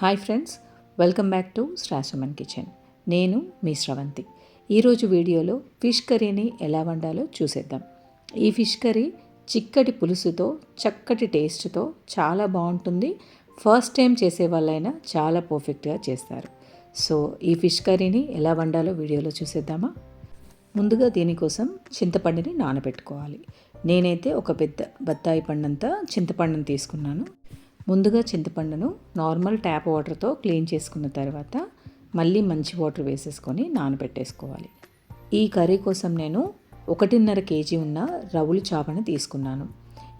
Hi friends welcome back to శ్రాసమన్ kitchen. నేను మీ స్రవంతి. ఈరోజు వీడియోలో ఫిష్ కర్రీని ఎలా వండాలో చూసేద్దాం. ఈ ఫిష్ కర్రీ చిక్కటి పులుసుతో చక్కటి టేస్ట్తో చాలా బాగుంటుంది. ఫస్ట్ టైం చేసే వాళ్ళైనా చాలా పర్ఫెక్ట్గా చేస్తారు. సో ఈ ఫిష్ కర్రీని ఎలా వండాలో వీడియోలో చూసేద్దామా? ముందుగా దీనికోసం చింతపండుని నానబెట్టుకోవాలి. నేనైతే ఒక పెద్ద బత్తాయి పండంతా చింతపండుని తీసుకున్నాను. ముందుగా చింతపండును నార్మల్ ట్యాప్ వాటర్తో క్లీన్ చేసుకున్న తర్వాత మళ్ళీ మంచి వాటర్ వేసేసుకొని నానబెట్టేసుకోవాలి. ఈ కర్రీ కోసం నేను ఒకటిన్నర కేజీ ఉన్న రవులు చేపని తీసుకున్నాను.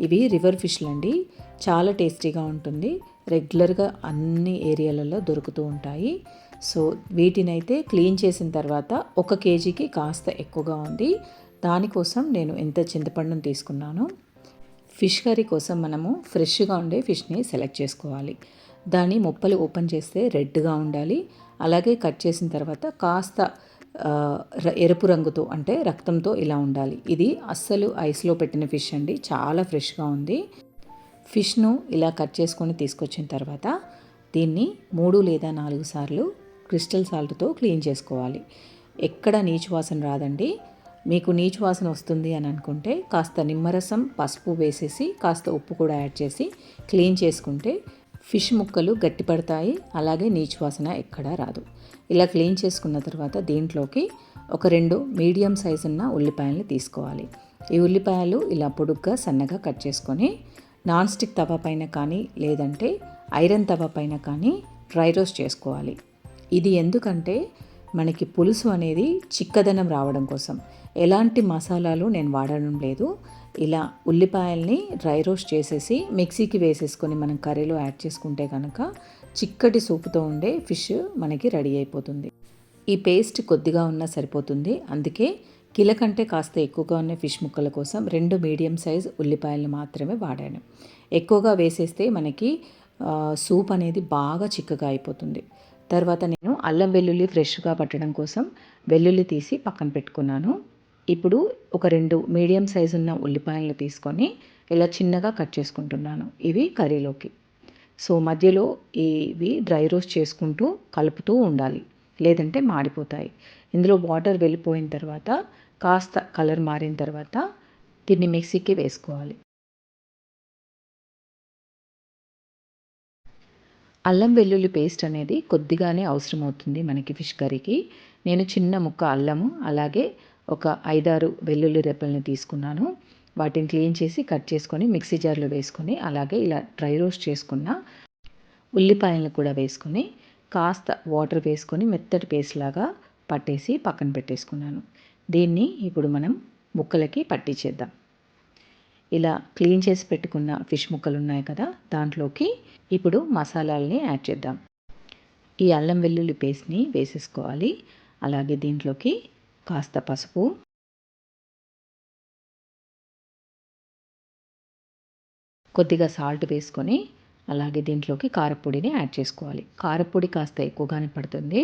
ఇవి రివర్ ఫిష్లు అండి. చాలా టేస్టీగా ఉంటుంది. రెగ్యులర్గా అన్ని ఏరియాలలో దొరుకుతూ ఉంటాయి. సో వీటినైతే క్లీన్ చేసిన తర్వాత ఒక కేజీకి కాస్త ఎక్కువగా ఉంది. దానికోసం నేను ఎంత చింతపండును తీసుకున్నాను. ఫిష్ కర్రీ కోసం మనము ఫ్రెష్గా ఉండే ఫిష్ని సెలెక్ట్ చేసుకోవాలి. దాని ముప్పలు ఓపెన్ చేస్తే రెడ్గా ఉండాలి. అలాగే కట్ చేసిన తర్వాత కాస్త ఎరుపు రంగుతో అంటే రక్తంతో ఇలా ఉండాలి. ఇది అస్సలు ఐస్లో పెట్టిన ఫిష్ అండి. చాలా ఫ్రెష్గా ఉంది. ఫిష్ను ఇలా కట్ చేసుకొని తీసుకొచ్చిన తర్వాత దీన్ని మూడు లేదా నాలుగు సార్లు క్రిస్టల్ సాల్ట్తో క్లీన్ చేసుకోవాలి. ఎక్కడ నీచు వాసన రాదండి. మీకు నీచు వాసన వస్తుంది అని అనుకుంటే కాస్త నిమ్మరసం పసుపు వేసేసి కాస్త ఉప్పు కూడా యాడ్ చేసి క్లీన్ చేసుకుంటే ఫిష్ ముక్కలు గట్టిపడతాయి అలాగే నీచు వాసన ఎక్కడా రాదు. ఇలా క్లీన్ చేసుకున్న తర్వాత దీంట్లోకి ఒక రెండు మీడియం సైజు ఉన్న ఉల్లిపాయలను తీసుకోవాలి. ఈ ఉల్లిపాయలు ఇలా పొడుగ్గా సన్నగా కట్ చేసుకొని నాన్ స్టిక్ తవ పైన కానీ లేదంటే ఐరన్ తవ పైన కానీ డ్రై రోస్ట్ చేసుకోవాలి. ఇది ఎందుకంటే మనకి పులుసు అనేది చిక్కదనం రావడం కోసం. ఎలాంటి మసాలాలు నేను వాడడం లేదు. ఇలా ఉల్లిపాయల్ని డ్రై రోస్ట్ చేసేసి మిక్సీకి వేసేసుకొని మనం కర్రీలో యాడ్ చేసుకుంటే కనుక చిక్కటి సూపుతో ఉండే ఫిష్ మనకి రెడీ అయిపోతుంది. ఈ పేస్ట్ కొద్దిగా ఉన్నా సరిపోతుంది. అందుకే కిల కంటే కాస్త ఎక్కువగా ఉన్న ఫిష్ ముక్కల కోసం రెండు మీడియం సైజ్ ఉల్లిపాయలను మాత్రమే వాడాను. ఎక్కువగా వేసేస్తే మనకి సూప్ అనేది బాగా చిక్కగా అయిపోతుంది. తర్వాత నేను అల్లం వెల్లుల్లి ఫ్రెష్గా పట్టడం కోసం వెల్లుల్లి తీసి పక్కన పెట్టుకున్నాను. ఇప్పుడు ఒక రెండు మీడియం సైజు ఉన్న ఉల్లిపాయలు తీసుకొని ఇలా చిన్నగా కట్ చేసుకుంటున్నాను ఇవి కర్రీలోకి. సో మధ్యలో ఇవి డ్రై రోస్ట్ చేసుకుంటూ కలుపుతూ ఉండాలి. లేదంటే మాడిపోతాయి. ఇందులో వాటర్ వెళ్ళిపోయిన తర్వాత కాస్త కలర్ మారిన తర్వాత దీన్ని మిక్సీకి వేసుకోవాలి. అల్లం వెల్లుల్లి పేస్ట్ అనేది కొద్దిగానే అవసరం అవుతుంది మనకి ఫిష్ కర్రీకి. నేను చిన్న ముక్క అల్లము అలాగే ఒక ఐదారు వెల్లుల్లి రెప్పల్ని తీసుకున్నాను. వాటిని క్లీన్ చేసి కట్ చేసుకొని మిక్సీ జార్లో వేసుకొని అలాగే ఇలా డ్రై రోస్ట్ చేసుకున్న ఉల్లిపాయలను కూడా వేసుకొని కాస్త వాటర్ వేసుకొని మెత్తటి పేస్ట్ లాగా పట్టేసి పక్కన పెట్టేసుకున్నాను. దీన్ని ఇప్పుడు మనం ముక్కలకి పట్టించేద్దాం. ఇలా క్లీన్ చేసి పెట్టుకున్న ఫిష్ ముక్కలు ఉన్నాయి కదా దాంట్లోకి ఇప్పుడు మసాలాలని యాడ్ చేద్దాం. ఈ అల్లం వెల్లుల్లి పేస్ట్ని వేసేసుకోవాలి. అలాగే దీంట్లోకి కాస్త పసుపు కొద్దిగా సాల్ట్ వేసుకొని అలాగే దీంట్లోకి కారపొడిని యాడ్ చేసుకోవాలి. కారపొడి కాస్త ఎక్కువగానే పడుతుంది.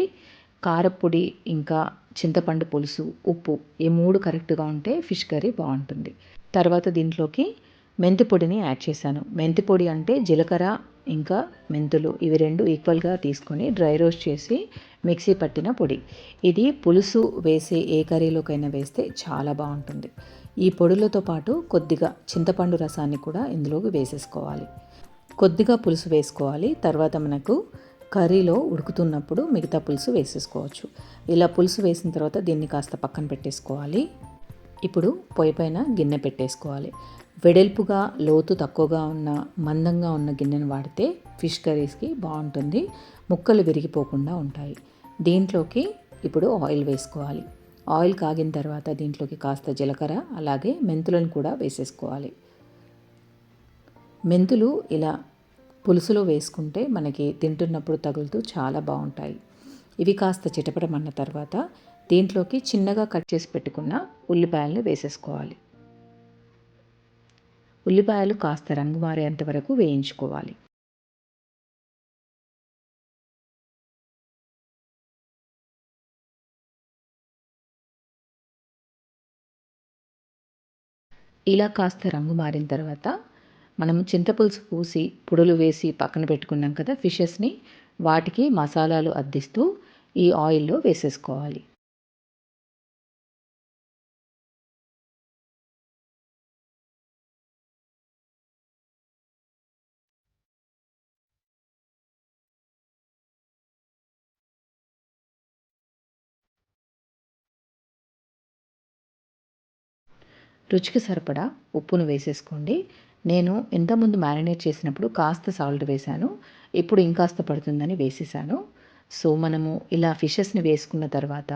కారపొడి ఇంకా చింతపండు పులుసు ఉప్పు ఈ మూడు కరెక్ట్గా ఉంటే ఫిష్ కర్రీ బాగుంటుంది. తర్వాత దీంట్లోకి మెంతి పొడిని యాడ్ చేశాను. మెంతి పొడి అంటే జీలకర్ర ఇంకా మెంతులు. ఇవి రెండు ఈక్వల్గా తీసుకొని డ్రై రోస్ట్ చేసి మిక్సీ పట్టిన పొడి. ఇది పులుసు వేసే ఏ కర్రీలోకైనా వేస్తే చాలా బాగుంటుంది. ఈ పొడులతో పాటు కొద్దిగా చింతపండు రసాన్ని కూడా ఇందులోకి వేసేసుకోవాలి. కొద్దిగా పులుసు వేసుకోవాలి. తర్వాత మనకు కర్రీలో ఉడుకుతున్నప్పుడు మిగతా పులుసు వేసేసుకోవచ్చు. ఇలా పులుసు వేసిన తర్వాత దీన్ని కాస్త పక్కన పెట్టేసుకోవాలి. ఇప్పుడు పొయ్యి పైన గిన్నె పెట్టేసుకోవాలి. వెడల్పుగా లోతు తక్కువగా ఉన్న మందంగా ఉన్న గిన్నెను వాడితే ఫిష్ కర్రీస్కి బాగుంటుంది. ముక్కలు విరిగిపోకుండా ఉంటాయి. దీంట్లోకి ఇప్పుడు ఆయిల్ వేసుకోవాలి. ఆయిల్ కాగిన తర్వాత దీంట్లోకి కాస్త జీలకర్ర అలాగే మెంతులను కూడా వేసేసుకోవాలి. మెంతులు ఇలా పులుసులో వేసుకుంటే మనకి తింటున్నప్పుడు తగులుతూ చాలా బాగుంటాయి. ఇవి కాస్త చిటపటమన్న తర్వాత దీంట్లోకి చిన్నగా కట్ చేసి పెట్టుకున్న ఉల్లిపాయలను వేసేసుకోవాలి. ఉల్లిపాయలు కాస్త రంగు మారేంత వరకు వేయించుకోవాలి. ఇలా కాస్త రంగు మారిన తర్వాత మనం చింతపులుసు పూసి పొడులు వేసి పక్కన పెట్టుకున్నాం కదా ఫిషెస్ని వాటికి మసాలాలు అద్దిస్తూ ఈ ఆయిల్లో వేసేసుకోవాలి. రుచికి సరిపడా ఉప్పును వేసేసుకోండి. నేను ఇంతకుముందు మ్యారినేట్ చేసినప్పుడు కాస్త సాల్ట్ వేశాను. ఇప్పుడు ఇంకాస్త పడుతుందని వేసేసాను. సో మనము ఇలా ఫిషెస్ని వేసుకున్న తర్వాత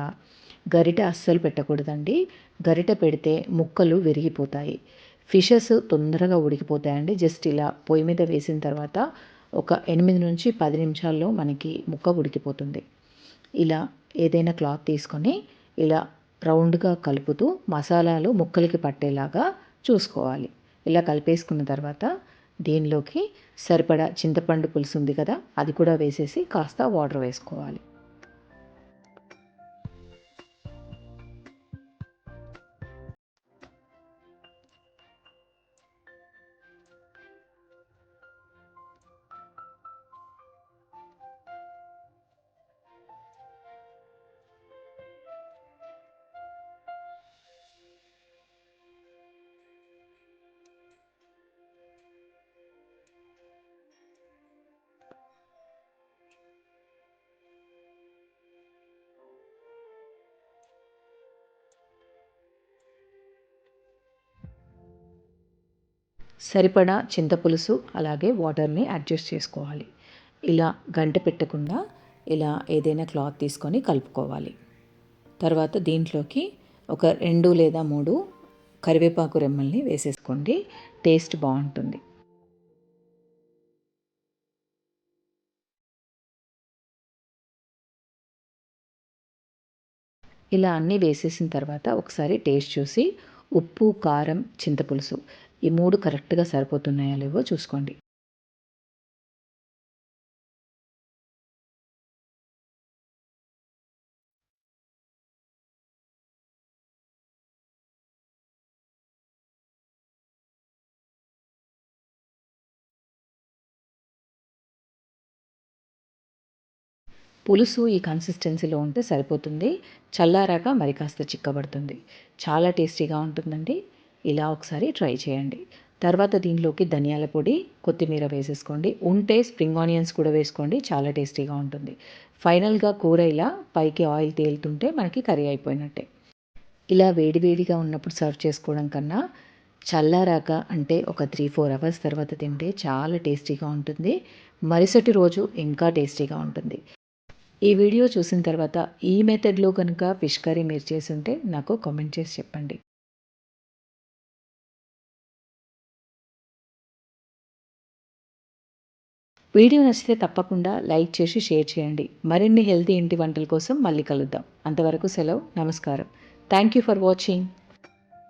గరిట అస్సలు పెట్టకూడదండి. గరిట పెడితే ముక్కలు విరిగిపోతాయి. ఫిషెస్ తొందరగా ఉడికిపోతాయండి. జస్ట్ ఇలా పొయ్యి మీద వేసిన తర్వాత ఒక ఎనిమిది నుంచి పది నిమిషాల్లో మనకి ముక్క ఉడికిపోతుంది. ఇలా ఏదైనా క్లాత్ తీసుకొని ఇలా రౌండ్గా కలుపుతూ మసాలాలు ముక్కలకి పట్టేలాగా చూసుకోవాలి. ఇలా కలిపేసుకున్న తర్వాత దీనిలోకి సరిపడా చింతపండు పులుసు ఉంది కదా అది కూడా వేసేసి కాస్త వాటర్ వేసుకోవాలి. సరిపడా చింతపులుసు అలాగే వాటర్ని అడ్జస్ట్ చేసుకోవాలి. ఇలా గంట పెట్టకుండా ఇలా ఏదైనా క్లాత్ తీసుకొని కలుపుకోవాలి. తర్వాత దీంట్లోకి ఒక రెండు లేదా మూడు కరివేపాకు రెమ్మల్ని వేసేసుకోండి. టేస్ట్ బాగుంటుంది. ఇలా అన్నీ వేసేసిన తర్వాత ఒకసారి టేస్ట్ చూసి ఉప్పు కారం చింతపులుసు ఈ మూడు కరెక్ట్గా సరిపోతున్నాయా లేవో చూసుకోండి. పులుసు ఈ కన్సిస్టెన్సీలో ఉంటే సరిపోతుంది. చల్లారాక మరి కాస్త చిక్కబడుతుంది. చాలా టేస్టీగా ఉంటుందండి. ఇలా ఒకసారి ట్రై చేయండి. తర్వాత దీనిలోకి ధనియాల పొడి కొత్తిమీర వేసేసుకోండి. ఉంటే స్ప్రింగ్ ఆనియన్స్ కూడా వేసుకోండి. చాలా టేస్టీగా ఉంటుంది. ఫైనల్గా కూర ఇలా పైకి ఆయిల్ తేలుతుంటే మనకి కర్రీ అయిపోయినట్టే. ఇలా వేడివేడిగా ఉన్నప్పుడు సర్వ్ చేసుకోవడం కన్నా చల్లారాక అంటే ఒక త్రీ ఫోర్ అవర్స్ తర్వాత తింటే చాలా టేస్టీగా ఉంటుంది. మరుసటి రోజు ఇంకా టేస్టీగా ఉంటుంది. ఈ వీడియో చూసిన తర్వాత ఈ మెథడ్లో కనుక ఫిష్ కర్రీ మీరు చేసి ఉంటే నాకు కామెంట్ చేసి చెప్పండి. వీడియో నచ్చితే తప్పకుండా లైక్ చేసి షేర్ చేయండి. మరిన్ని హెల్తీ ఇంటి వంటల కోసం మళ్ళీ కలుద్దాం. అంతవరకు సెలవు. నమస్కారం. Thank you for watching.